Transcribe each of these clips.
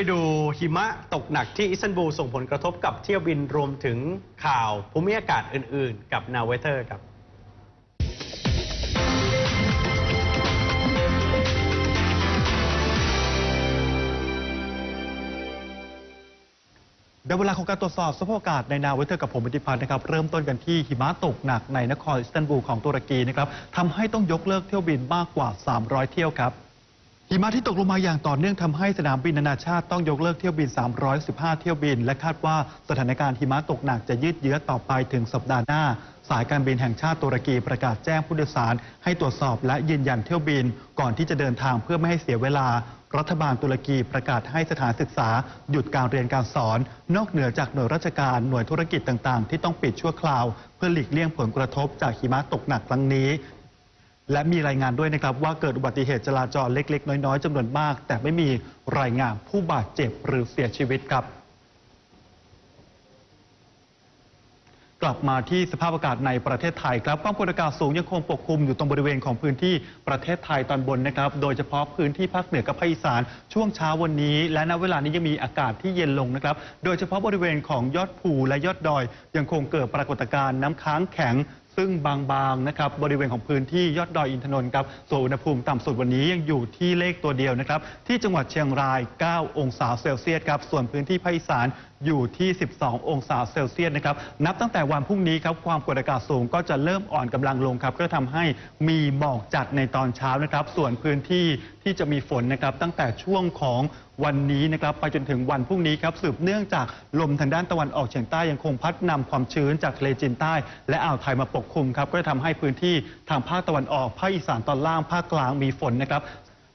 ไปดูหิมะตกหนักที่อิสตันบูลส่งผลกระทบกับเที่ยวบินรวมถึงข่าวภูมิอากาศอื่น ๆ กับนาเวเ t อร์ครับได้เวลาของการตรวจสอบสภาพอากาศในนาเวเทอร์กับผมวิติพัฒน์นะครับเริ่มต้นกันที่หิมะตกหนักในนครอิสตันบูลของตุรกีนะครับทำให้ต้องยกเลิกเที่ยวบินมากกว่า 300 เที่ยวครับ หิมะที่ตกลงมาอย่างต่อเนื่องทำให้สนามบินนานาชาติต้องยกเลิกเที่ยวบิน 315 เที่ยวบิน และคาดว่าสถานการณ์หิมะตกหนักจะยืดเยื้อต่อไปถึงสัปดาห์หน้า สายการบินแห่งชาติตุรกีประกาศแจ้งผู้โดยสาร ให้ตรวจสอบและยืนยันเที่ยวบิน ก่อนที่จะเดินทางเพื่อไม่ให้เสียเวลา รัฐบาลตุรกีประกาศให้สถานศึกษา หยุดการเรียนการสอน นอกเหนือจากหน่วยราชการหน่วยธุรกิจต่างๆ ที่ต้องปิดชั่วคราว เพื่อหลีกเลี่ยงผลกระทบจากหิมะตกหนักครั้งนี้ และมีรายงานด้วยนะครับว่าเกิดอุบัติเหตุจราจรเล็ก ๆ น้อย ๆจำนวนมาก แต่ไม่มีรายงานผู้บาดเจ็บหรือเสียชีวิตครับ กลับมาที่สภาพอากาศในประเทศไทยครับความกดอากาศสูงยังคงปกคลุมอยู่ตรงบริเวณของพื้นที่ประเทศไทยตอนบนนะครับ โดยเฉพาะพื้นที่ภาคเหนือกับภาคอีสานช่วงเช้าวันนี้ และณเวลานี้ยังมีอากาศที่เย็นลงนะครับ โดยเฉพาะบริเวณของยอดภูและยอดดอย ยังคงเกิดปรากฏการณ์น้ำค้างแข็ง ซึ่งบางๆนะครับบริเวณของพื้นที่ยอดดอยอินทนนท์ครับส่วนอุณหภูมิต่ำสุดวันนี้ยังอยู่ที่เลขตัวเดียวนะครับที่จังหวัดเชียงราย 9 องศาเซลเซียสครับส่วนพื้นที่ภาคอีสานอยู่ที่ 12 องศาเซลเซียสนะครับนับตั้งแต่วันพรุ่งนี้ครับความกดอากาศสูงก็จะเริ่มอ่อนกำลังลงครับก็ทำให้มีหมอกจัดในตอนเช้านะครับ ส่วนพื้นที่ที่จะมีฝนนะครับตั้งแต่ช่วงของวันนี้นะครับไปจนถึงวันพรุ่งนี้ครับสืบเนื่องจากลมทางด้านตะวันออกเฉียงใต้ยังคงพัดนำความชื้นจากทะเลจีนใต้ และอ่าวไทยมาปกคลุมครับก็จะทำให้พื้นที่ทางภาคตะวันออกภาคอีสานตอนล่างภาคกลางมีฝนนะครับ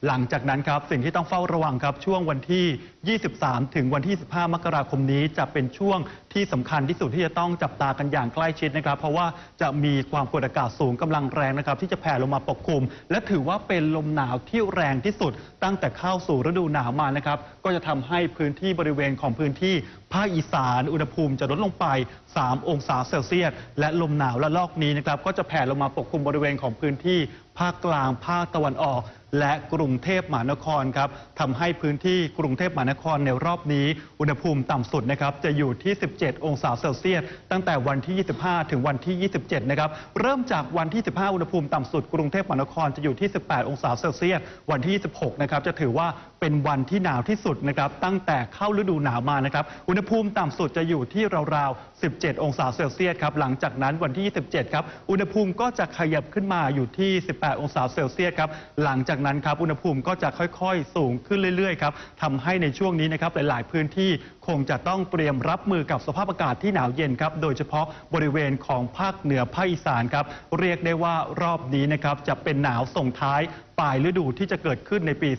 หลังจากนั้นครับสิ่งที่ต้องเฝ้าระวังครับช่วงวันที่ 23 ถึงวันที่ 15 มกราคมนี้จะเป็นช่วง ที่สำคัญที่สุดที่จะต้องจับตากันอย่างใกล้ชิดนะครับ เพราะว่าจะมีความกดอากาศสูงกำลังแรงนะครับ ที่จะแผ่ลงมาปกคลุม และถือว่าเป็นลมหนาวที่แรงที่สุด ตั้งแต่เข้าสู่ฤดูหนาวมานะครับ ก็จะทำให้พื้นที่บริเวณของพื้นที่ภาคอีสาน อุณหภูมิจะลดลงไป 3 องศาเซลเซียส และลมหนาวและลอกนี้นะครับก็จะแผ่ลงมาปกคลุมบริเวณของพื้นที่ภาคกลางภาคตะวันออกและกรุงเทพมหานครครับทำให้พื้นที่กรุงเทพมหานครในรอบนี้ อุณหภูมิต่ำสุดนะครับจะอยู่ที่7 องศาเซลเซียส ตั้งแต่วันที่ 25 ถึงวันที่ 27 นะครับ เริ่มจากวันที่ 15 อุณหภูมิต่ำสุดกรุงเทพมหานครจะอยู่ที่ 18 องศาเซลเซียส วันที่ 26 นะครับ จะถือว่า เป็นวันที่หนาวที่สุดนะครับ ตั้งแต่เข้าฤดูหนาวมานะครับ อุณหภูมิต่ำสุดจะอยู่ที่ราวๆ 17 องศาเซลเซียสครับ หลังจากนั้นวันที่ 27 ครับ อุณหภูมิก็จะขยับขึ้นมาอยู่ที่ 18 องศาเซลเซียสครับ หลังจากนั้นครับ อุณหภูมิก็จะค่อยๆ สูงขึ้นเรื่อยๆ ครับทำให้ในช่วงนี้นะครับ หลายๆ พื้นที่คงจะต้องเตรียมรับมือกับสภาพอากาศที่หนาวเย็นครับ โดยเฉพาะบริเวณของภาคเหนือภาคอีสานครับ เรียกได้ว่ารอบนี้นะครับจะเป็นหนาวส่งท้ายปลายฤดูที่จะเกิดขึ้นในปี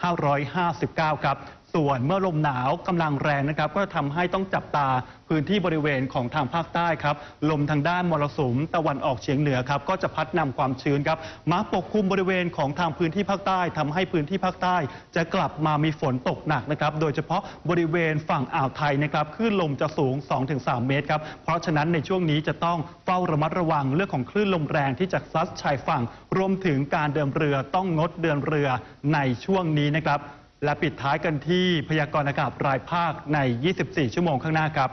2559 ครับ ส่วนเมื่อลมหนาวกำลังแรงนะครับ ก็ทำให้ต้องจับตาพื้นที่บริเวณของทางภาคใต้ครับ ลมทางด้านมรสุมตะวันออกเฉียงเหนือครับ ก็จะพัดนำความชื้นครับ มาปกคลุมบริเวณของทางพื้นที่ภาคใต้ทำให้พื้นที่ภาคใต้ จะกลับมามีฝนตกหนักนะครับ โดยเฉพาะบริเวณฝั่งอ่าวไทยนะครับคลื่นลมจะสูง 2-3 เมตรครับ เพราะฉะนั้นในช่วงนี้จะต้องเฝ้าระมัดระวังเรื่องของคลื่นลมแรงที่จะซัดชายฝั่ง รวมถึงการเดินเรือต้องงดเดินเรือในช่วงนี้นะครับ และปิดท้ายกันที่พยากรณ์อากาศรายภาคใน 24 ชั่วโมงข้างหน้าครับ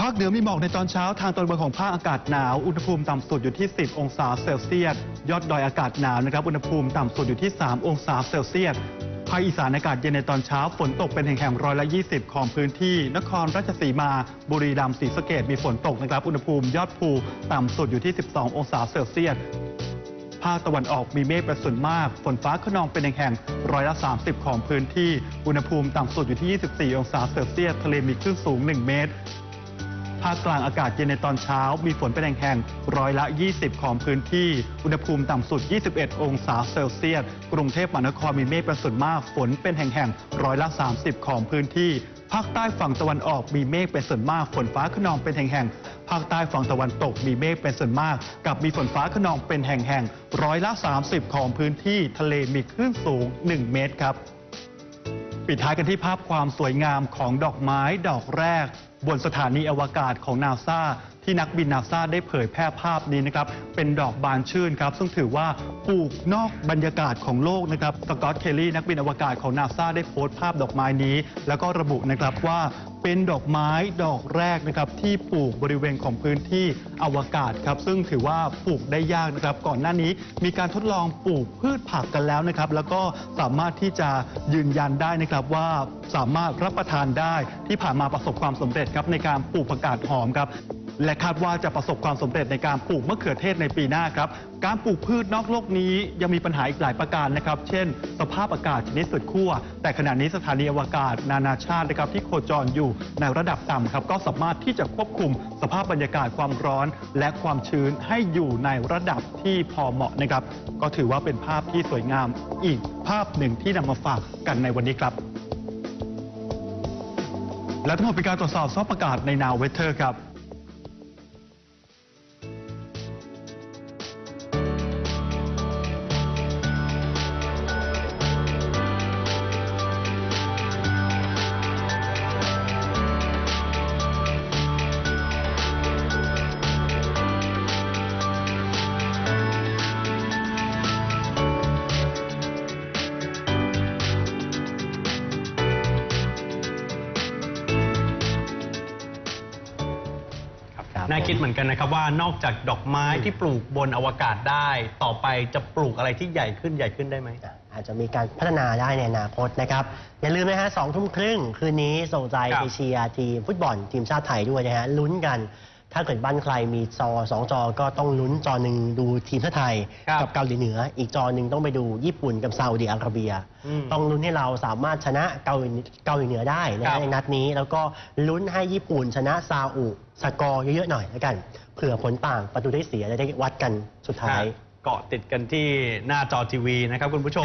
ภาคเหนือมีหมอกในตอนเช้าทางตอนบนของภาคอากาศหนาว อุณหภูมิต่ำสุดอยู่ที่ 10 องศาเซลเซียส ยอดดอยอากาศหนาวนะครับ อุณหภูมิต่ำสุดอยู่ที่ 3 องศาเซลเซียส ภาคอีสานอากาศเย็นในตอนเช้า ฝนตกเป็นแห่งๆร้อยละ 20 ของพื้นที่ นครราชสีมา บุรีรัมย์ ศรีสะเกดมีฝนตกนะครับ อุณหภูมิยอดภูต่ำสุดอยู่ที่ 12 องศาเซลเซียส ภาคตะวันออกมีเมฆเป็นส่วนมาก ฝนฟ้าขนองเป็นแห่งๆร้อยละ 30 ของพื้นที่ อุณหภูมิต่ำสุดอยู่ที่ 24 องศาเซลเซียส ทะเลมีคลื่นสูง 1 เมตร ภาคกลางอากาศเย็นในตอนเช้า มีฝนเป็นแห่งๆร้อยละ 20 ของพื้นที่ อุณหภูมิต่ำสุด 21 องศาเซลเซียส กรุงเทพมหานครมีเมฆเป็นส่วนมาก ฝนเป็นแห่งๆร้อยละ 30 ของพื้นที่ภาคใต้ฝั่งตะวันออกมีเมฆเป็นส่วนมากฝนฟ้าขนองเป็นแห่งๆ ภาคใต้ฝั่งตะวันตกมีเมฆเป็นส่วนมาก กับมีฝนฟ้าขนองเป็นแห่งๆร้อยละ 30 ของพื้นที่ทะเลมีคลื่นสูง 1 เมตรครับ ปิดท้ายกันที่ภาพความสวยงามของดอกไม้ดอกแรก บนสถานีอวกาศของนาซาที่นักบินนาซาได้เผยแพร่ภาพนี้นะครับ เป็นดอกบานชื่นครับ ซึ่งถือว่าปลูกนอกบรรยากาศของโลกนะครับสกอตเคลลี่นักบินอวกาศของนาซาได้โพสต์ภาพดอกไม้นี้ แล้วก็ระบุนะครับว่า เป็นดอกไม้ดอกแรกนะครับที่ปลูกบริเวณของพื้นที่อวกาศครับซึ่งถือว่าปลูกได้ยากนะครับ ก่อนหน้านี้มีการทดลองปลูกพืชผักกันแล้วนะครับ แล้วก็สามารถที่จะยืนยันได้นะครับว่าสามารถรับประทานได้ที่ผ่านมาประสบความสำเร็จครับในการปลูกผักกาดหอมครับ และคาดว่าจะประสบความสำเร็จในการปลูกมะเขือเทศในปีหน้าครับ การปลูกพืชนอกโลกนี้ยังมีปัญหาอีกหลายประการนะครับ เช่น สภาพอากาศชนิดสุดขั้ว แต่ขณะนี้สถานีอวกาศนานาชาตินะครับที่โคจรอยู่ในระดับต่ำครับ ก็สามารถที่จะควบคุมสภาพบรรยากาศความร้อน และความชื้นให้อยู่ในระดับที่พอเหมาะนะครับ ก็ถือว่าเป็นภาพที่สวยงามอีกภาพหนึ่งที่นำมาฝากกันในวันนี้ครับและทั้งหมดเป็นการตรวจสอบสภาพอากาศในนาวเวเทอร์ครับ ครับน่าคิดเหมือนกันนะครับว่านอกจากดอกไม้ที่ปลูกบนอวกาศได้ ต่อไปจะปลูกอะไรที่ใหญ่ขึ้นใหญ่ขึ้นได้ไหม อาจจะมีการพัฒนาได้ในอนาคตนะครับ อย่าลืมนะฮะสองทุ่มครึ่งคืนนี้ส่งใจครับ ไปเชียร์ทีมฟุตบอลทีมชาติไทยด้วยนะฮะลุ้นกัน ถ้าเกิดบ้านใครมีจอสองจอก็ต้องลุ้นจอหนึ่งดูทีมชาติไทย ครับ กัเกาหลีเหนือ อีกจอหนึ่งต้องไปดูญี่ปุ่นกับซาอุดิอาระเบีย อืม ต้องลุ้นให้เราสามารถชนะเกาหลีเกาหลีเหนือได้นะครัฮะบ ในนัดนี้ แล้วก็ลุ้นให้ญี่ปุ่นชนะซาอุสกอร์เยอะๆหน่อยแล้วกันเผื่อผลต่างประตูได้เสียจะได้วัดกันสุดท้าย เกาะติดกันที่หน้าจอทีวีนะครับคุณผู้ชม